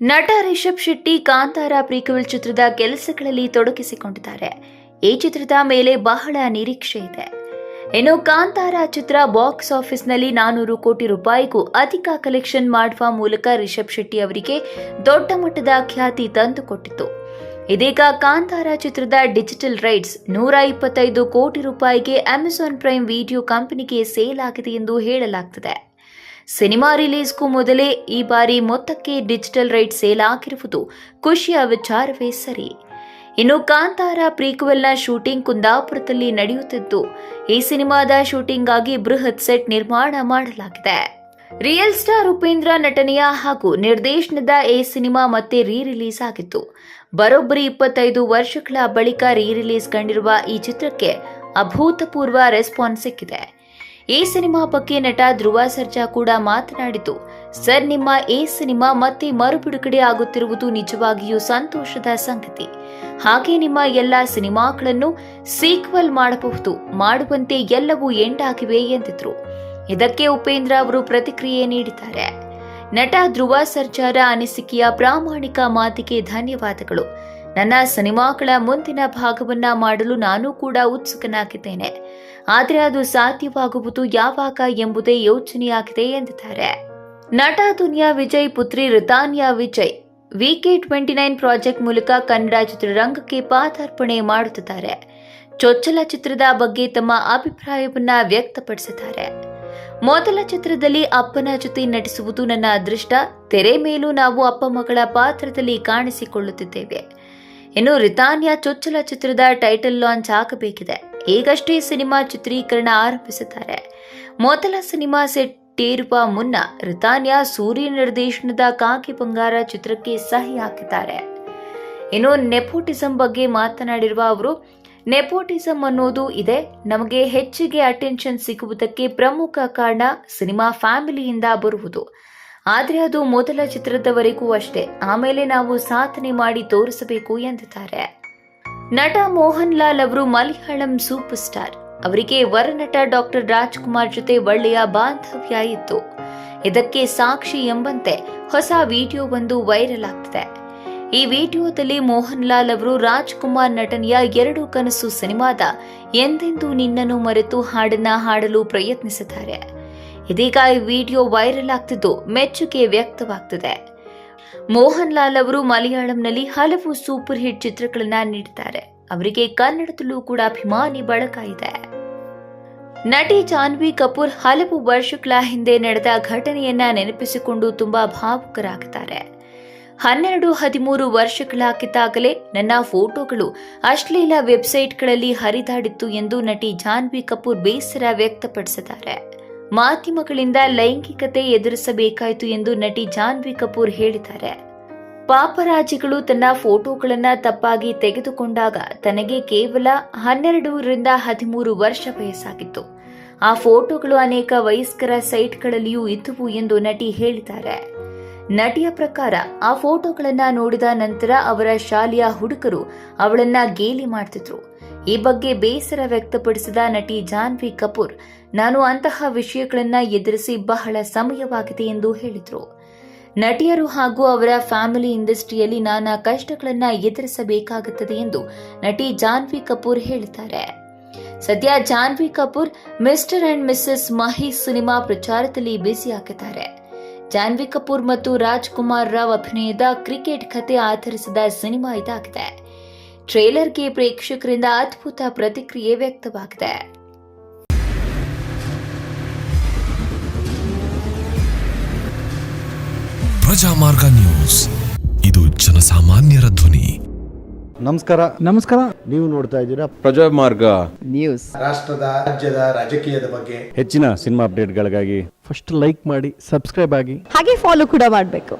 ನಟ ರಿಷಬ್ ಶೆಟ್ಟಿ ಕಾಂತಾರ ಪ್ರೀಕ್ವೆಲ್ ಚಿತ್ರದ ಕೆಲಸಗಳಲ್ಲಿ ತೊಡಗಿಸಿಕೊಂಡಿದ್ದಾರೆ. ಈ ಚಿತ್ರದ ಮೇಲೆ ಬಹಳ ನಿರೀಕ್ಷೆ ಇದೆ. ಇನ್ನು ಕಾಂತಾರ ಚಿತ್ರ ಬಾಕ್ಸ್ ಆಫೀಸ್ನಲ್ಲಿ ನಾನೂರು ಕೋಟಿ ರೂಪಾಯಿಗೂ ಅಧಿಕ ಕಲೆಕ್ಷನ್ ಮಾಡುವ ಮೂಲಕ ರಿಷಬ್ ಶೆಟ್ಟಿ ಅವರಿಗೆ ದೊಡ್ಡ ಮಟ್ಟದ ಖ್ಯಾತಿ ತಂದುಕೊಟ್ಟಿತು. ಇದೀಗ ಕಾಂತಾರ ಚಿತ್ರದ ಡಿಜಿಟಲ್ ರೈಟ್ಸ್ ನೂರ ಇಪ್ಪತ್ತೈದು ಕೋಟಿ ರೂಪಾಯಿಗೆ ಅಮೆಜಾನ್ ಪ್ರೈಮ್ ವಿಡಿಯೋ ಕಂಪನಿಗೆ ಸೇಲ್ ಆಗಿದೆ ಎಂದು ಹೇಳಲಾಗ್ತಿದೆ. ಸಿನಿಮಾ ರಿಲೀಸ್ಗೂ ಮೊದಲೇ ಈ ಬಾರಿ ಮೊತ್ತಕ್ಕೆ ಡಿಜಿಟಲ್ ರೈಟ್ ಸೇಲ್ ಆಗಿರುವುದು ಖುಷಿಯ ವಿಚಾರವೇ ಸರಿ. ಇನ್ನು ಕಾಂತಾರ ಪ್ರೀಕ್ವೆಲ್ನ ಶೂಟಿಂಗ್ ಕುಂದಾಪುರದಲ್ಲಿ ನಡೆಯುತ್ತಿದ್ದು, ಈ ಸಿನಿಮಾದ ಶೂಟಿಂಗ್ ಆಗಿ ಬೃಹತ್ ಸೆಟ್ ನಿರ್ಮಾಣ ಮಾಡಲಾಗಿದೆ. ರಿಯಲ್ ಸ್ಟಾರ್ ಉಪೇಂದ್ರ ನಟನೆಯ ಹಾಗೂ ನಿರ್ದೇಶನದ ಈ ಸಿನಿಮಾ ಮತ್ತೆ ರೀ ರಿಲೀಸ್ ಆಗಿತ್ತು. ಬರೋಬ್ಬರಿ ಇಪ್ಪತ್ತೈದು ವರ್ಷಗಳ ಬಳಿಕ ರೀ ರಿಲೀಸ್ ಕಂಡಿರುವ ಈ ಚಿತ್ರಕ್ಕೆ ಅಭೂತಪೂರ್ವ ರೆಸ್ಪಾನ್ಸ್ ಸಿಕ್ಕಿದೆ. ಈ ಸಿನಿಮಾ ಬಗ್ಗೆ ನಟ ಧ್ರುವ ಸರ್ಜಾ ಕೂಡ ಮಾತನಾಡಿತು ಸರ್ ನಿಮ್ಮ ಈ ಸಿನಿಮಾ ಮತ್ತೆ ಮರುಬಿಡುಗಡೆ ಆಗುತ್ತಿರುವುದು ನಿಜವಾಗಿಯೂ ಸಂತೋಷದ ಸಂಗತಿ. ಹಾಗೆ ನಿಮ್ಮ ಎಲ್ಲ ಸಿನಿಮಾಗಳನ್ನು ಸೀಕ್ವಲ್ ಮಾಡಬಹುದು, ಮಾಡುವಂತೆ ಎಲ್ಲವೂ ಎಂಡ್ ಆಗಿವೆ ಎಂದಿದ್ರು. ಇದಕ್ಕೆ ಉಪೇಂದ್ರ ಅವರು ಪ್ರತಿಕ್ರಿಯೆ ನೀಡಿದ್ದಾರೆ. ನಟ ಧ್ರುವ ಸರ್ಜಾರ ಅನಿಸಿಕೆಯ ಪ್ರಾಮಾಣಿಕ ಮಾತಿಗೆ ಧನ್ಯವಾದಗಳು. ನನ್ನ ಸಿನಿಮಾಗಳ ಮುಂದಿನ ಭಾಗವನ್ನ ಮಾಡಲು ನಾನು ಕೂಡ ಉತ್ಸುಕನಾಗಿದ್ದೇನೆ. ಆದರೆ ಅದು ಸಾಧ್ಯವಾಗುವುದು ಯಾವಾಗ ಎಂಬುದೇ ಯೋಚನೆಯಾಗಿದೆ ಎಂದಿದ್ದಾರೆ. ನಟ ದುನಿಯಾ ವಿಜಯ್, ಪುತ್ರಿ Ritanya Vijay, V K twenty nine project ಮೂಲಕ ಕನ್ನಡ ಚಿತ್ರರಂಗಕ್ಕೆ ಪಾದಾರ್ಪಣೆ ಮಾಡುತ್ತಿದ್ದಾರೆ. ಚೊಚ್ಚಲ ಚಿತ್ರದ ಬಗ್ಗೆ ತಮ್ಮ ಅಭಿಪ್ರಾಯವನ್ನ ವ್ಯಕ್ತಪಡಿಸಿದ್ದಾರೆ. ಮೊದಲ ಚಿತ್ರದಲ್ಲಿ ಅಪ್ಪನ ಜೊತೆ ನಟಿಸುವುದು ನನ್ನ ಅದೃಷ್ಟ. ತೆರೆ ಮೇಲೂ ನಾವು ಅಪ್ಪ ಮಗಳ ಪಾತ್ರದಲ್ಲಿ ಕಾಣಿಸಿಕೊಳ್ಳುತ್ತಿದ್ದೇವೆ. ಇನ್ನು ರಿತಾನ್ಯಾ ಚೊಚ್ಚಲ ಚಿತ್ರದ ಟೈಟಲ್ ಲಾಂಚ್ ಆಗಬೇಕಿದೆ. ಈಗಷ್ಟೇ ಸಿನಿಮಾ ಚಿತ್ರೀಕರಣ ಆರಂಭಿಸುತ್ತಾರೆ. ಮೊದಲ ಸಿನಿಮಾ ಸೆಟ್ ಏರುವ ಮುನ್ನ ರಿತಾನ್ಯಾ ಸೂರ್ಯ ನಿರ್ದೇಶನದ ಕಾಕಿ ಬಂಗಾರ ಚಿತ್ರಕ್ಕೆ ಸಹಿ ಹಾಕಿದ್ದಾರೆ. ಇನ್ನು ನೆಪೋಟಿಸಂ ಬಗ್ಗೆ ಮಾತನಾಡಿರುವ ಅವರು, ನೆಪೋಟಿಸಂ ಅನ್ನೋದು ಇದೆ, ನಮಗೆ ಹೆಚ್ಚಿಗೆ ಅಟೆನ್ಷನ್ ಸಿಗುವುದಕ್ಕೆ ಪ್ರಮುಖ ಕಾರಣ ಸಿನಿಮಾ ಫ್ಯಾಮಿಲಿಯಿಂದ ಬರುವುದು. ಆದರೆ ಅದು ಮೊದಲ ಚಿತ್ರದವರೆಗೂ ಅಷ್ಟೇ, ಆಮೇಲೆ ನಾವು ಸಾಧನೆ ಮಾಡಿ ತೋರಿಸಬೇಕು ಎಂದಿದ್ದಾರೆ. ನಟ ಮೋಹನ್ ಲಾಲ್ ಅವರು ಮಲಯಾಳಂ ಸೂಪರ್ ಸ್ಟಾರ್ ಅವರಿಗೆ ವರನಟ ಡಾಕ್ಟರ್ ರಾಜ್ಕುಮಾರ್ ಜೊತೆ ಒಳ್ಳೆಯ ಬಾಂಧವ್ಯ ಇತ್ತು. ಇದಕ್ಕೆ ಸಾಕ್ಷಿ ಎಂಬಂತೆ ಹೊಸ ವಿಡಿಯೋ ವಿಡಿಯೋವೊಂದು ವೈರಲ್ ಆಗ್ತಿದೆ. ಈ ವಿಡಿಯೋದಲ್ಲಿ ಮೋಹನ್ ಲಾಲ್ ಅವರು ರಾಜ್ಕುಮಾರ್ ನಟನೆಯ ಎರಡು ಕನಸು ಸಿನಿಮಾದ ಎಂದೆಂದೂ ನಿನ್ನನ್ನು ಮರೆತು ಹಾಡನ್ನ ಹಾಡಲು ಪ್ರಯತ್ನಿಸಿದ್ದಾರೆ. ಇದೀಗ ಈ ವಿಡಿಯೋ ವೈರಲ್ ಆಗ್ತಿದ್ದು ಮೆಚ್ಚುಗೆ ವ್ಯಕ್ತವಾಗ್ತಿದೆ. ಮೋಹನ್ ಲಾಲ್ ಅವರು ಮಲಯಾಳಂನಲ್ಲಿ ಹಲವು ಸೂಪರ್ ಹಿಟ್ ಚಿತ್ರಗಳನ್ನ ನೀಡಿದ್ದಾರೆ. ಅವರಿಗೆ ಕನ್ನಡದಲ್ಲೂ ಕೂಡ ಅಭಿಮಾನಿ ಬಳಕ ಇದೆ. ನಟಿ ಜಾನ್ವಿ ಕಪೂರ್ ಹಲವು ವರ್ಷಗಳ ಹಿಂದೆ ನಡೆದ ಘಟನೆಯನ್ನ ನೆನಪಿಸಿಕೊಂಡು ತುಂಬಾ ಭಾವುಕರಾಗಿದ್ದಾರೆ ಹನ್ನೆರಡು, ಹದಿಮೂರು ವರ್ಷಗಳಾಗಿದ್ದಾಗಲೇ ನನ್ನ ಫೋಟೋಗಳು ಅಶ್ಲೀಲ ವೆಬ್ಸೈಟ್ಗಳಲ್ಲಿ ಹರಿದಾಡಿತ್ತು ಎಂದು ನಟಿ ಜಾನ್ವಿ ಕಪೂರ್ ಬೇಸರ ವ್ಯಕ್ತಪಡಿಸಿದ್ದಾರೆ. ಮಾಧ್ಯಮಗಳಿಂದ ಲೈಂಗಿಕತೆ ಎದುರಿಸಬೇಕಾಯಿತು ಎಂದು ನಟಿ ಜಾನ್ವಿ ಕಪೂರ್ ಹೇಳಿದ್ದಾರೆ. ಪಾಪರಾಜಿಗಳು ತನ್ನ ಫೋಟೋಗಳನ್ನು ತಪ್ಪಾಗಿ ತೆಗೆದುಕೊಂಡಾಗ ತನಗೆ ಕೇವಲ ಹನ್ನೆರಡರಿಂದ ಹದಿಮೂರು ವರ್ಷ ವಯಸ್ಸಾಗಿತ್ತು. ಆ ಫೋಟೋಗಳು ಅನೇಕ ವಯಸ್ಕರ ಸೈಟ್ಗಳಲ್ಲಿಯೂ ಇದ್ದುವು ಎಂದು ನಟಿ ಹೇಳಿದ್ದಾರೆ. ನಟಿಯ ಪ್ರಕಾರ ಆ ಫೋಟೋಗಳನ್ನು ನೋಡಿದ ನಂತರ ಅವರ ಶಾಲೆಯ ಹುಡುಗರು ಅವಳನ್ನ ಗೇಲಿ ಮಾಡ್ತಿದ್ರು. ಈ ಬಗ್ಗೆ ಬೇಸರ ವ್ಯಕ್ತಪಡಿಸಿದ ನಟಿ ಜಾನ್ವಿ ಕಪೂರ್, ನಾನು ಅಂತಹ ವಿಷಯಗಳನ್ನು ಎದುರಿಸಿ ಬಹಳ ಸಮಯವಾಗಿದೆ ಎಂದು ಹೇಳಿದರು. ನಟಿಯರು ಹಾಗೂ ಅವರ ಫ್ಯಾಮಿಲಿ ಇಂಡಸ್ಟ್ರಿಯಲ್ಲಿ ನಾನಾ ಕಷ್ಟಗಳನ್ನು ಎದುರಿಸಬೇಕಾಗುತ್ತದೆ ಎಂದು ನಟಿ ಜಾನ್ವಿ ಕಪೂರ್ ಹೇಳಿದ್ದಾರೆ. ಸದ್ಯ Janhvi Kapoor, Mr and Mrs Mahi cinema ಪ್ರಚಾರದಲ್ಲಿ ಬ್ಯುಸಿಯಾಗಿದ್ದಾರೆ ಜಾನ್ವಿ ಕಪೂರ್ ಮತ್ತು ರಾಜ್ಕುಮಾರ್ ರಾವ್ ಅಭಿನಯದ ಕ್ರಿಕೆಟ್ ಕತೆ ಆಧರಿಸಿದ ಸಿನಿಮಾ ಇದಾಗಿದೆ. ಟ್ರೇಲರ್ಗೆ ಪ್ರೇಕ್ಷಕರಿಂದ ಅದ್ಭುತ ಪ್ರತಿಕ್ರಿಯೆ ವ್ಯಕ್ತವಾಗಿದೆ. ಪ್ರಜಾಮಾರ್ಗ ನ್ಯೂಸ್. ಇದು ಜನಸಾಮಾನ್ಯರ ಧ್ವನಿ. ನಮಸ್ಕಾರ. ನಮಸ್ಕಾರ. ನೀವು ನೋಡ್ತಾ ಇದ್ದೀರಾ ಪ್ರಜಾಮಾರ್ಗ ನ್ಯೂಸ್. ರಾಷ್ಟ್ರದ ರಾಜ್ಯದ ರಾಜಕೀಯದ ಬಗ್ಗೆ ಹೆಚ್ಚಿನ ಸಿನಿಮಾ ಅಪ್ಡೇಟ್ಗಳಿಗಾಗಿ ಫಸ್ಟ್ ಲೈಕ್ ಮಾಡಿ ಸಬ್ಸ್ಕ್ರೈಬ್ ಆಗಿ. ಹಾಗೆ ಫಾಲೋ ಕೂಡ ಮಾಡಬೇಕು.